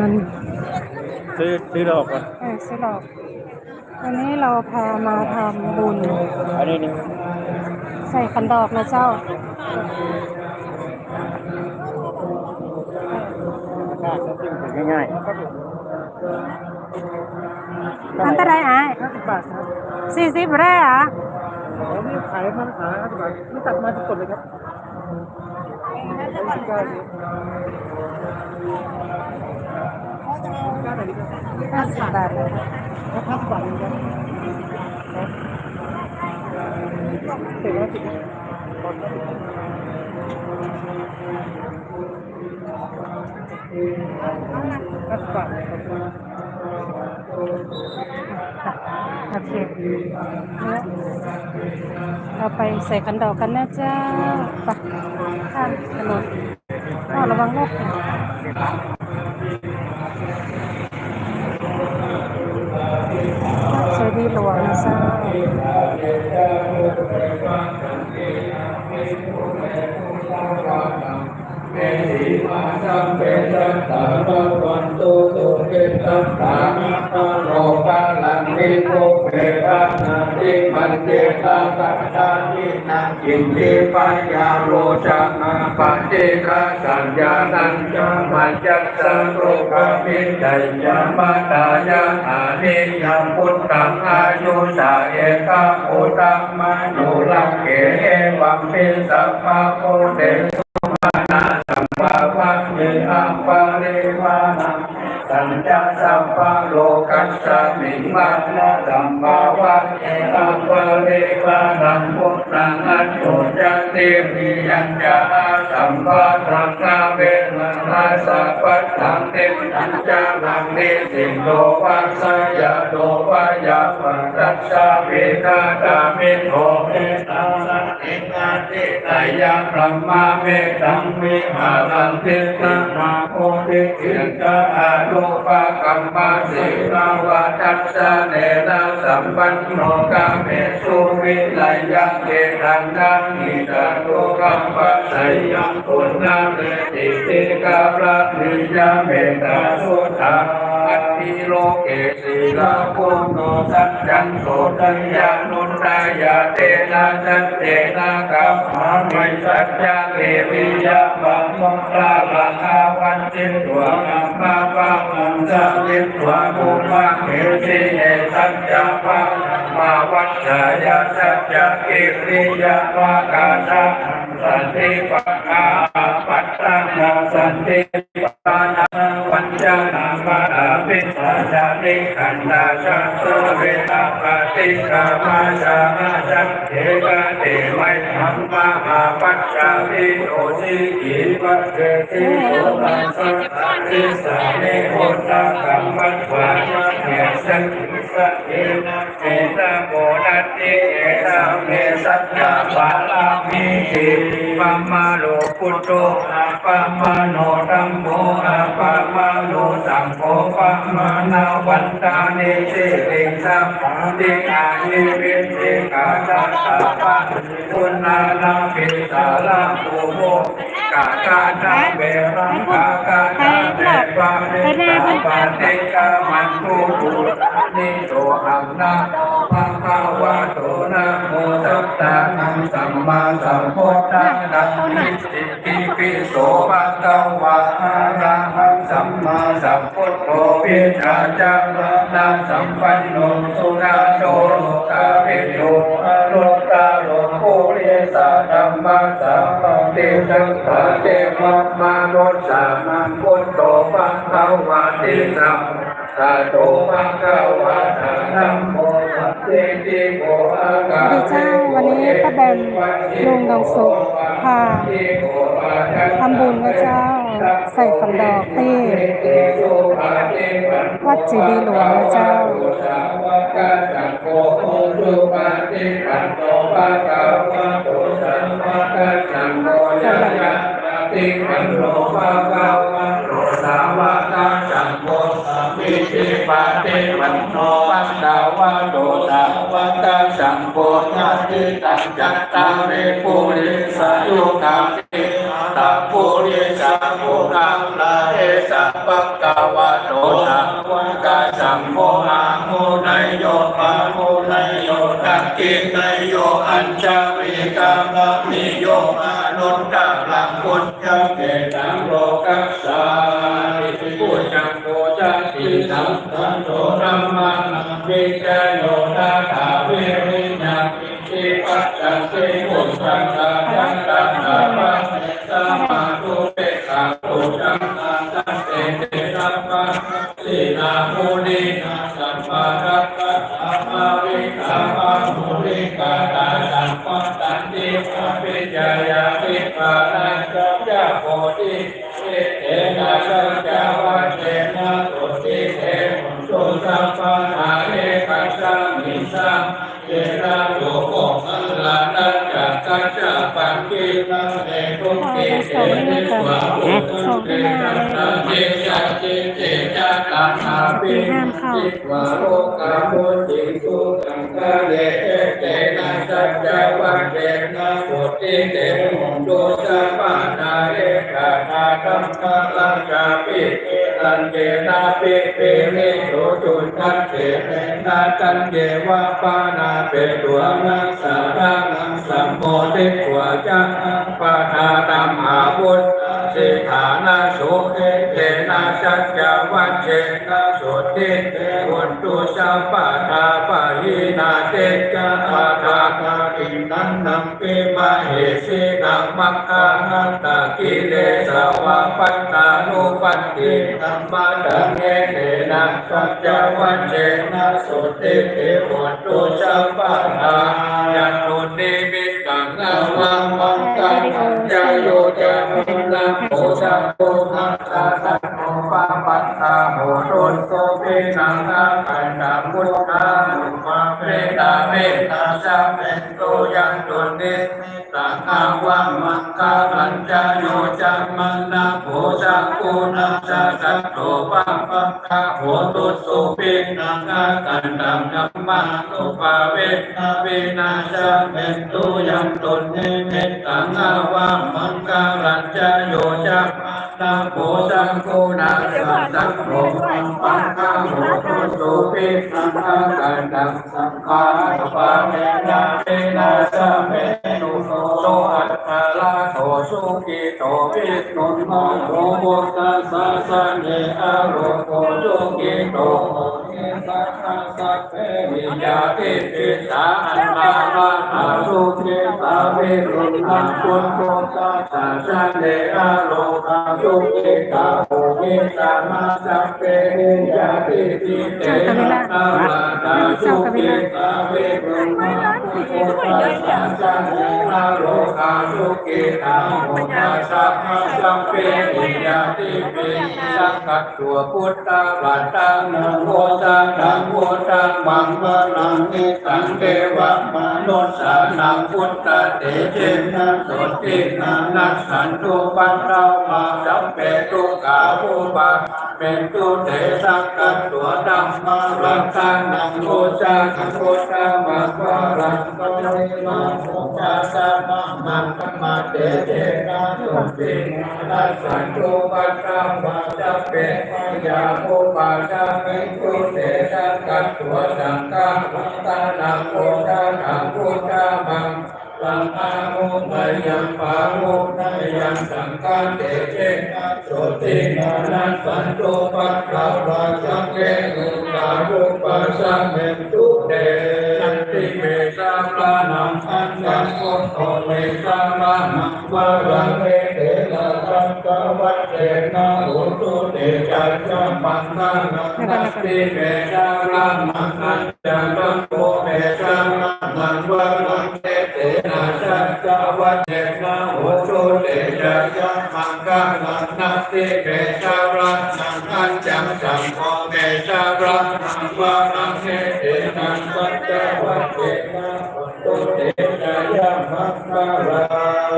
มันซื้อซื้อดอกก่อนเออซื้อหรอก วันนี้เราพามาทำบุญ อันนี้นี่ใส่ขันดอกนะเจ้าค่าน้ำจิ้มถึงง่ายอันตรายอะๆ50บาทครับสี่สิบแร่อะอันนี้ขายมันขาย50บาทนี่ตัดมาสดๆเลยครับกล้าดิกล้าไห้าสิบบาทเลยค่ะครับบาทเองครับเสร็จแล้วสิห้าสิบบาทเลยครับโอเคเราไปใส่ขันดอกกันนะเจ้าไปข้ามถนนอ้าระวังรถค่ะ หลวงนะเจ้าเมสีมาสัมเปสัตตา ภวันตุสุขิตัตตานาคโรกัลลังนิโกเปตานาติมันเตตาตัตตานินังกินติปัญญาโลจามาปัจเจกสัญญานันจามัจจสสะโรกามิจัยามาตายาอานิยมพุทธังอายุสาเอกะอุตัมมโนลักเกเอวัมปิสัพพะโพเตสุมานาสัมภาวัตเมอัปปะเรวานัง สัญจสัพพะโลกัสสะมิมานะสัมภาวัตเมอัปะเรวานังพุทธังอัจโจจติมิยัญจาสัมภาสังฆเวรนาสัพพะทังเตตัญจานังนิสิโตวัสยะโตวายะปัสสัสสะเวนาตามิโทเมตัสสะเอกาติตายังพระมาเมตังมิมาลังเทนะนาโคติเกียรตาอานุปกัมมาสิลาวาทัสสะเนนะสัมปันโนกาเมสุวิไลยังเกตันนังนิตาโตกัมปัสสยังปุณณเมติติกาพระนิยเมตาสุทาอัติโลเกศิลาปุณโนสัจจันโสตัญญานุนตายาเตนะสัจเจนะกัมมามิสัจจเกวิยะบังมงลาบังอาวันติตัวกัมมาปังมังสังวิตัวภูมาเกสิเนสัจจะปังมาวัชชายาสัจจะกิริยาวากาชะสันติปะกาปัตตังสันติปะนาวัญจนามา ปิสาจาริขันดาชาโสเวตาปฏิกามาชามาจักเทกะเตไมธรรมหาปัจจาวิโอสิกิปัจเจติโสตัสสะติสาเนโหตกรรมัตวานะเนสังคิสะเอนะเอนะโมนัตติเอนะเมสัจจาปาลามิติปัมมาโลพุทโธอาปัมมาโนธัมโมอาปัมมาโนสังโฆปัมานาวันตาเนิสิริสัมปันติอานิวิติกาตาตาปะคุณนานาปิสาลาภูโมกากาตาเบรังกากาตาเบปะเนตาปะเตกามันตุปุนิโตหังนาภะคะวะโต สัมมาสัมพุทธัสสะนิสิติปิโสภะคะวะอะระหังสัมมาสัมพุทโธวิชาจารณะสัมปันโนสุนาโชโลกาวิโยอโลกาโลกุริสาธัมมสัมปติสังฆเตมมานุสามังพุทโธภะคะวะติสัมตาโตภะคะวะตะธัมโม พเพติโกอะกาดีเจ้าวันนี้ป้าแบมลุงดองสุขพาทำบุญนะเจ้า ใส่ฝันดอกที่วัดจีดีหลวงนะเจ้า จโยนาถาเวริญังอิปัสสัเสมุตตังตาจันตังอาปัสสัมมาตุเปกาตุจังตังเตเตสัพพะสีนามุนีนา กะเลเตนะสัจจวัจเจนะตุติเตมุตุสัพพะนาเอกานาตัมมะลังกาปิตันเจนะปิปินิโสจุตันเตนะตันเจวะปานาเปตัวนังสารังสัมโมทิตวะจังปะทาตัมหาพุทธ สิฐานาโสเอเตนะสัจจวัจเจนะสุติเตวันตุสัพพะทาปะหินาเตจะปะทาตาอินันนัมปิมาเหสินังมัคคะนันตะกิเลสวะปัตตานุปัตติธัมมาดังเอเตนะสัจจวัจเจนะสุติเตวันตุสัพพะ โพชังโพนังสาสังโฆปะปัตตาโหตุโสเปนังนาคันตาพุทธาลุมาเมตาเมตาจัมเมโตยังตุเนตตังอาวังมังคาลัญจโยจัมมันนาโพชังโพนัสาสังโฆปะปัตตาโหตุสุปินังนาคันตังธัมมานุปาเวนะเวนะสัมเมโตยังตุนิมิตตังอาวังมังคาลัญจโยจัมมันาโพชังโพนังสาสังโฆปังคังโหตุสุปินังนาคันตังสัมมานุปาเวนะเวนะสั สุขิโตวิสุนโมโหตตสสะสะเนอโรโกสุขิโตเนสัสสะสัพเพวิยาติปิสาอันนาลาหาสุขิตาเวรุณังพุทโธตัสสะสะเนอโรกาสุขิตาโหเนสัมาสัพเพวิยาติปิเตนะตาลาตาสุขิตาเวรุณัง พุทโธตัสสะสะเนอโรกาสุขิตาโหตัสสะสัพเพวิยติปิสังกัตตัวพุทธาบัตตังนโมตังนโมตังมังมะนังนิสังเทวะมนุสสานังพุทธเตเจนะสตินานัสสันตุปันเรามาจัมเปตุกาภูปะ เป็นตุเตสังกัตตัวดัมมารังตังนังโมจาคังโมจามังวารังกัมมิมาโมจาสามังมันกัมมาเตเจนะสตินานัสสันตุปันเรามาจัมเปยาภูปะจามิตุเตสังกัตตัวสังฆังตานังโมจาคังโมจามัง สังฆามุตยังปามุตยังสังฆาเตเจนะโสตินานันสันโตปัสสาวะจังเกอุตารุปัสสะเมตุเต ติเมสาปานังอันยังโกโตเมสามานังวะรังเมเตนะสังฆวัตเตนะโหตุเตจัจจมังคะนังนัสติเมสาปานังอันยังโกเมสามานังวะรังเมเตนะสัจจวัตเตนะโหตุเตจัจจมังคะนังนัสติเมสาปานังอันยังสังโฆเมสาปานังวะรังเมเตนะสัจจวัตเตนะโหตุเตจัจจ มังคะ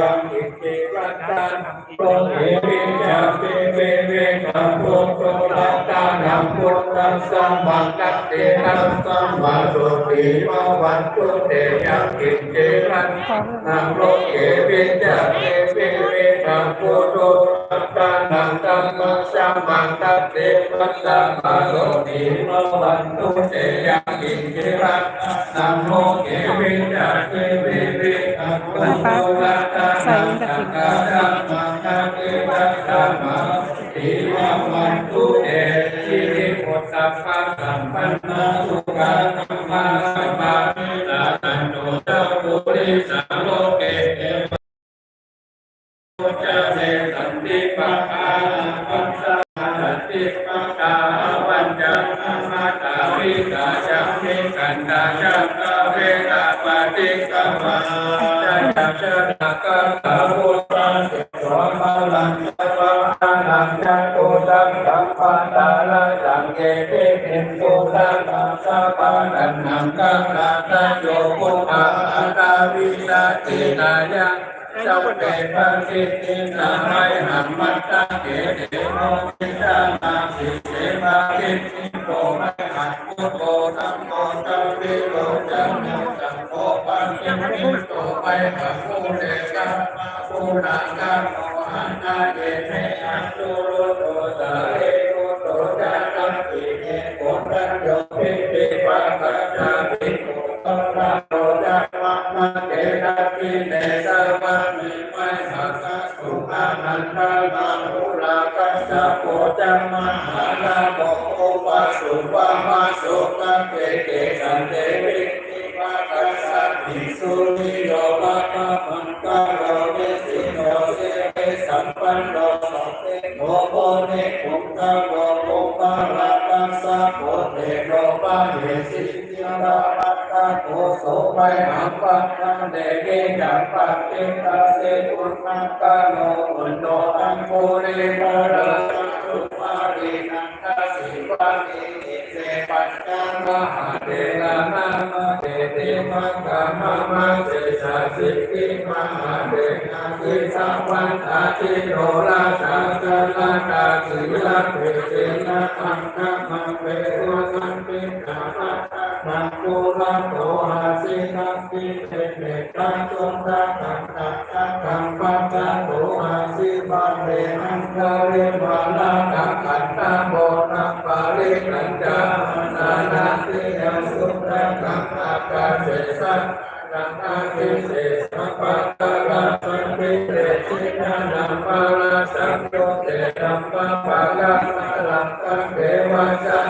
รังอิติวัตตังโตเอวิจาเปเวเวนะโพโตตัตตานังพุทธัสสะมังกัตเตนะสัมมาสุติมวันตุเตยังกิจเจรันนังโลกเกวิจาเปเวเวปังพุโธสัพพะนังธัมมังสัมมังคัตเตปัสสะมะโลติโมวันตุเตยังอินทิรัตนัมโมเกวิญญาเอัป อานันตานาภูรากัสสะโพจัมมะหาลาโมโอปะสุปะมาสุกังเกเกสันเตวินิมากัสสะภิกษุนิโยมะมะมังกะโรเนสิโนเสเกสัมปันโนสัพเพโนโพเนคุงกะโรโอปะระกัสสะโพเตโนปะเหสิติราปัตตะโกโสไปหังปัตตังเดเกจัมปัตติตาเสตุนังกะโนอุนโนอังโคเรมาราสุมารินันทสิวานิเสปัจจังมหาเดนะนามาเตติมังกะมะมะเสสะสิกิมหาเดนะสิสัมวันตาติโนราชาจลาตาสิลาเปเตนะอังคะมังเปโรสันติกาปะ มังโกรังโตหาสินังปิเตเมตังจงรักขังตักขังขังปัจจังโตหาสิบาเรนังกาเรวาลากังขันตาโมนังปาริกัญจานานาติยังสุรังกังอากาเสสังนังอาทิเสสังปัตตะระสังปิเตชินานังปาราสังโยเตตัมปะปะกะนาลังกังเทวะจั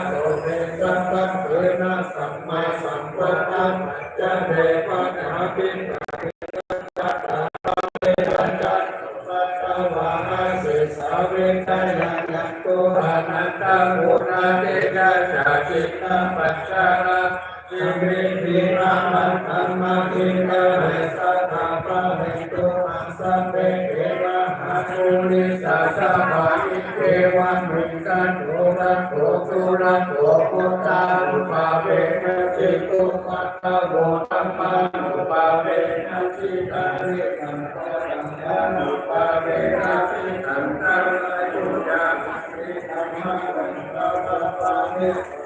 ทายังยังตุอานันตามุนาเตกะจาจิตตปัจจาระ จิวิปิรามันธรรมกินกเรสัทธาปะเรตุอัสสะเปเกระหะภูริสัสสะภาอิเกวันมิกันโทระโตสุระโตพุทธานุภาเวนะจิตุมัตตะโวตัมมานุภาเวนะจิตาริกังโตตังยานุภาเวนะจิตังตังอายุยามิธรรมะตังตะปะปะเน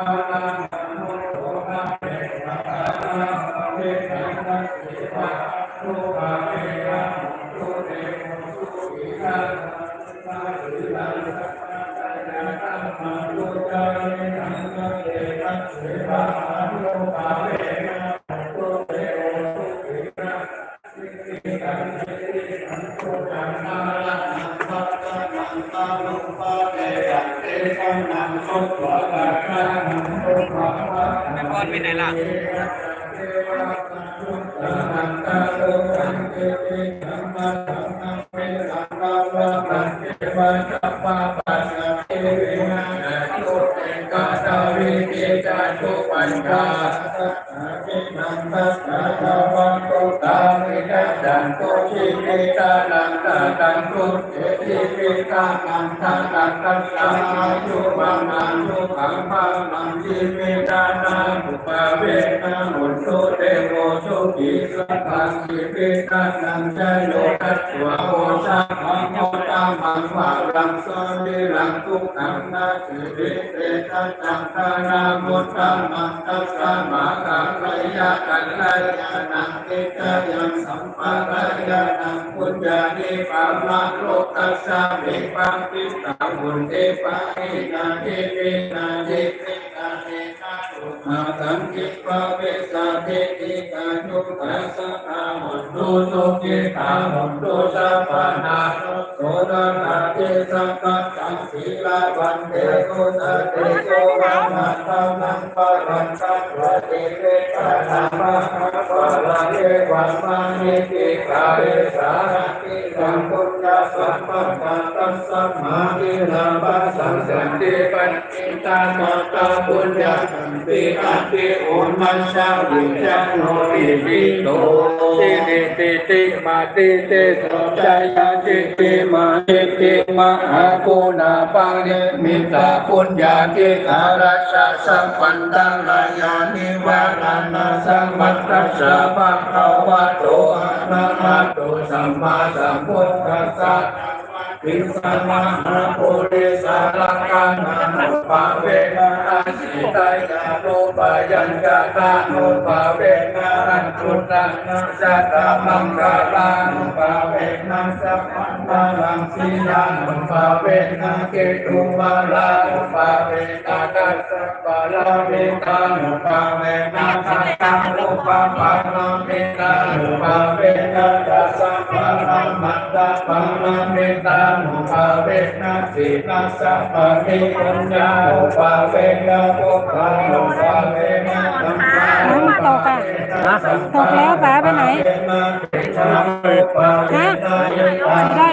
Amén. แม่พรไปไหนล่ะจันโตชิเ Anna Kudeta ตัสสังฆานามุตตามังตัสสะมาคังไลยะกัลลายานังเตตยังสัมปะรายานังปุญญานิปามาโลกัสสะเมปังติตาบุญเตปะเอนาเอเวนาเอเวนาเอนาตุมาตังกิปะเวสาเทติกาโยกัสสะอาหุตุสุกิตาหุตุสัพพนาโสดานาเตสัพพะสังสีลาวันเตโกตเตโกวันาตานังปะรันตัสสะเวตานามาปะลาเยวันมานิติกาเอสาติสัมพุทธะสัมปันตัสสะมาทินาปัสสังสันติปันติตามาตาปุญญาสันติอันติโอนัชชาวิจันโนติวิโตติติติติมาติเตสจายาติติมาติติมาอากุณาปังเนมิตาปุญญาติอาราชาสัมปันตังรายานิวานานาสัมมัตตัสสะภะคะวะโตอะระหะโตสัมมาสัมพุทธัสสะ ปิสัมมาหาปุริสารังกานานุปาเวนะอาสิตายานุปยัญญาตานุปาเวนะอันตุตังนะสัตตามังกาลานุปเวนะสัพพันธาลังสียานุปาเวนะเกตุมาลานุปาเวนะกัสสปะลาเวตานุปเวนะ ตตังนุปาปานาเมตานุปาเวนะกัสสะปะละมัตตาปานาเมตานุภาเวนะสีนาสัพพะนิปัญญานุภาเวนะปุพพานุภาเวนะธัมมาน้ำมาตกอะตกแล้วป๋าไปไหนฮะได้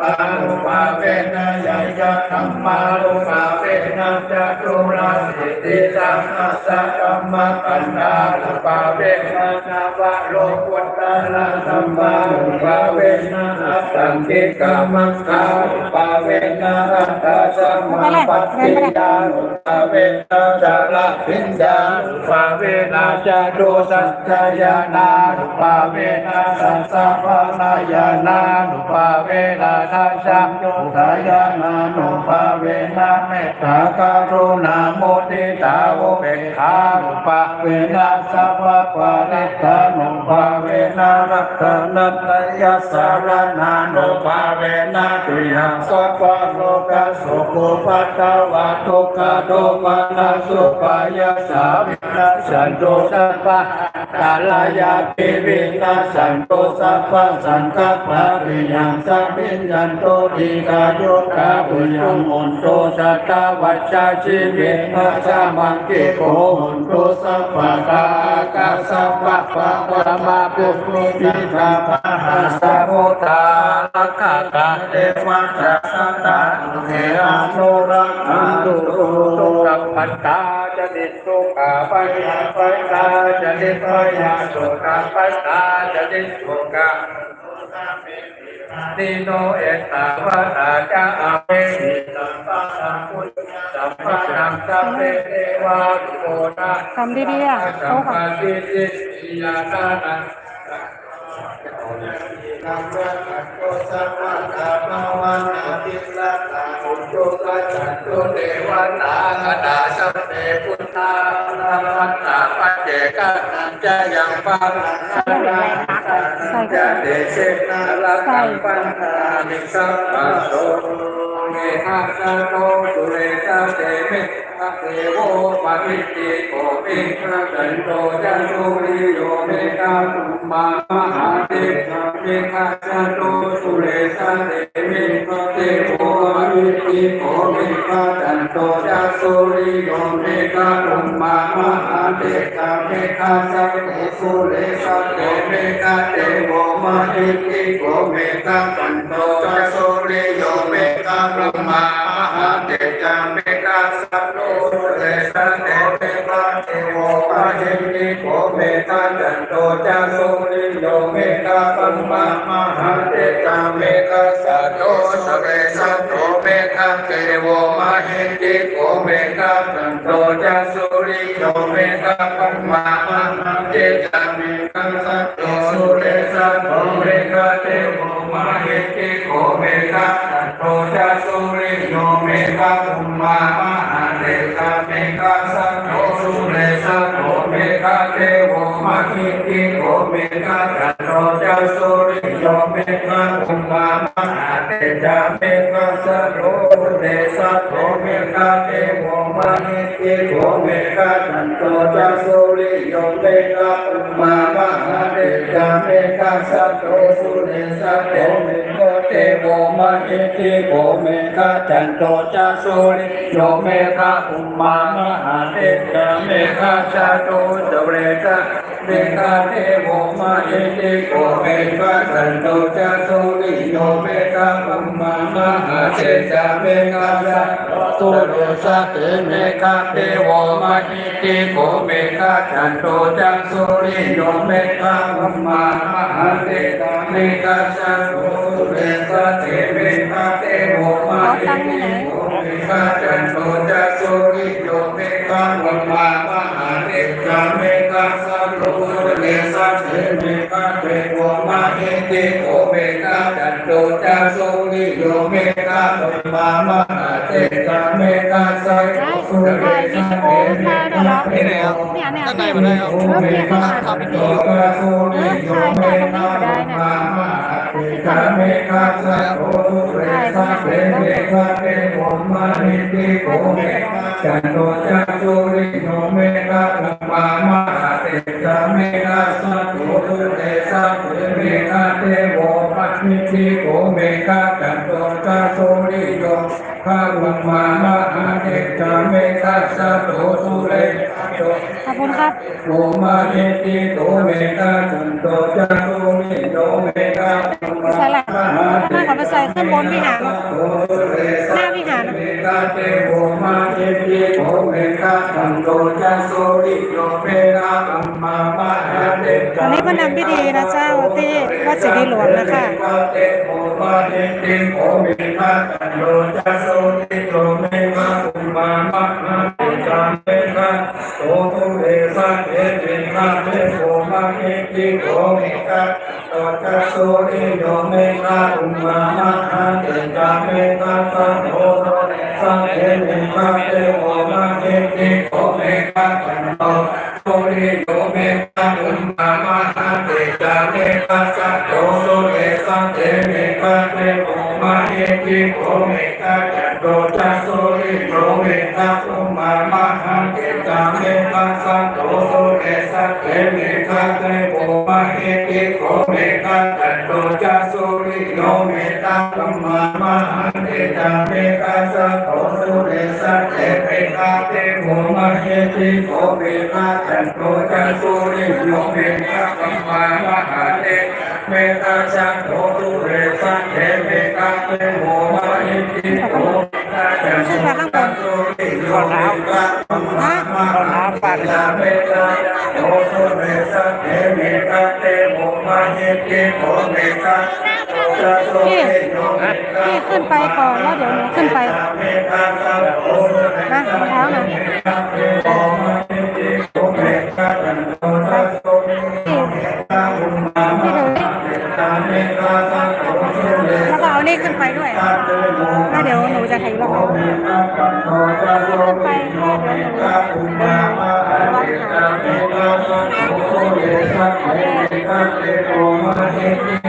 ปานุภาเวนะยายะธรรมานุภาเวนะจัตุราสิติสัมมาสักรรมปัญญานุภาเวนะนาวะโลกุตตะละสัมมานุภาเวนะอัตตังกิกามังคานุภาเวนะอัตตาสัมมาปัฏฐิยานุภาเวนะจาระพิญญานุภาเวนะจารุสัจจายานานุภาเวนะสัสสะภานายานานุภาเวนะทัสสะโยทายานานุภาเวนะเมตตาการุณาโมทิตาโวเบกขานุภาเวนะสัพพะปะริตานุภาเวนะรัตนัตยาสารนานุภาเวนะตุยังสัพพะโลกสุขุปัตตวะทุกขโทมนาสุปายาสาวินาสันโตสัพพะกาลายาปิวินาสันโตสัพพะสังกัปะริยังสัมมิญญันโตทีกายุกาปุยังมุนโตสัตตวัชชาชีวิตนาสามังกิโกมุนโตสัพพะกากาสัพพะปะปะมาปุปุปิตาภาหาสัพพุทธาลักขะกะเทวะจัสสะตาเทอานุรักขันตุตุกัปปัตตาจะดิสุขาปัญญาปัญญาจะดิปัญญาสุขาปัญญาจะดิสุขะ ติโนเอตาวะตาจะอาเวหิสัมปัสัมพุทธสัมปัสัมสัพเพเทวาตุโกนาทำดีๆอะสัโต๊ะมก่อปานติติปิยาตานังนัมมะอัตโตสัมมาตาภวันอาทิตละตาอุจโตกัจจันตุเทวตากตาสัพเพพุทธานามัตตาปัจเจกนันจะยังปังสังฆั งจะเดชนาลักังปันนานิสัพพะโสเมหะสะโตสุเรสเตมิ เทโวปะริติโกมิพระจันโตจันโตริโยเมกาตุมามหาเทพเมฆะสะโตสุเรสะเตมิพระเทโวปะริติโกมิพระจันโตจันโตริโยเมกาตุมามหาเทพเมฆะสะเตสุเรสะเตเมฆะเทโวปะริติโกเมฆะจันโตจันโตริโยเมฆะตุมามหาเทพเมฆะสะโต สุเรสะเตเมฆะเทโวปะมาเฮติโกเมฆาจันโตจะสุริโยเมฆาปัมมามหาเตจาเมฆาสัตโตสเรสัตโตเมฆาเทโวมาเฮติโกเมฆาจันโตจะสุริโยเมฆาปัมมามหาเตจาเมฆาสัตโตสุเรสัตโตเมฆาเทโวมาเฮติโกเมฆาจันโตจะสุริโยเมฆาปัมมาาเมฆาสัตโตสุเรสัตโตเมกาเทโวมาคิติโกเมกาจันโตจัสุริโยเมกาปัมามหาเตจาเมกาสัตโตเรสัตโตเมกาเทโวมาคิติโกเมกาจัน จัสโสริโยเมฆะอุมามะหาเดจาเมฆะสัตโตสุเรสัตโตเมโกเตโวมะเฮติโกเมฆะจันโตจัสโสริโยเมฆะอุมามะหาเดจาเมฆะสัตโตสุเรสัต เมฆาเทโวมาเฮติโกเมฆาจันโตจะสุริโยเมฆาปัมมามหาเตจาเมฆาสัตโตสุเรสัตเมฆาเทโวมาเฮติโกเมฆาจันโตจะสุริโยเมฆาปัมมามหาเตจาเมฆาสัตโตสุเรสัตเมฆาเทโวมาเฮติโกเมฆาจันโตจะสุริ มฆาปัมมามหาเตจาเมฆาสัตโตสุเรสัตเมฆาเทโวมาเฮติโกเมฆาจันโตจะสุริโยเมฆาปัมมามหาเตจาเมฆาสัตโตสุเรถ่ายสัวิตดีโอมาเดี๋ยวเราที่ไหนครับเนี่ยเนี่ยด้านในมาได้ค รับเออเนี่ยเรสะเปเมกะเปโมมายจากตรงนี้ก็ได้นะจันโตจันโตริโนเมฆะลัมมามหาเตจาเมกัสัตโตเรสัพเปเมฆะเปโวปัสมิติโกเมฆะจันโตจัตุริโนภะลัมมามหาเตจาเมฆะสัตโตตุเตสัพขอบคุณครับโอมาเอติโตเมตาจันโตจันโตมิโตเมตาใช่แหละถ้าขอไปใส่ขึ้นบนวิหารหน้าวิหารเมตาเตโอมาเอติโตเมตาจันโตจันโตริโยเมตาอัมมา มาหาเตอันนี้ก็นำพิธีนะเจ้าที่วัดเจดีย์หลวงนะคะเตโอมาเอติโอเมตาจันโตจันโตริโยเมตาอัมมามาหาเตจาเมตาโตตุเรสัตเตเมตาเตโอมาเอติโอเมตาตจัสสุริโยเมฆะอุมมามาหันเตจาเมฆะสัพโพโตสัพเพเมฆะเตโอมาเอติโอเมฆะจันโต มาเอติโอเมฆะจันโตจัสสุริโยเมฆะอุมามาหันเกตาเมฆะสัพโพสุเรสัพเพเมฆะเตโอมาเอติโอเมฆะจันโตจัสสุริโยเมตาธัมามาหันเกตาเมฆะสัพโพสุเรสัพเพเมฆะเตโอมาเอติโอเมฆะจันโตจัสสุริโยเมฆะธัมามาหันเกตา เมฆะสัพโพสุเรสัพเพเมฆะเตโมาเอติโอเมฆะจันโตุริโยเมฆะธัมมามาหันเตจาเมฆะโอสุเรสัพเพเมฆะเตโมาเอติโอเมฆะจัสสุพี่ริโยเมฆะพี่ขึ้นไปก่อนแล้วเดี๋ยวหนูขึ้นไปนะรองเท้าหน่อย มินะถ่ายรูปขึ้นไปแล้วเดี๋ยวหนูเดี๋ยวหนูระวังหาโ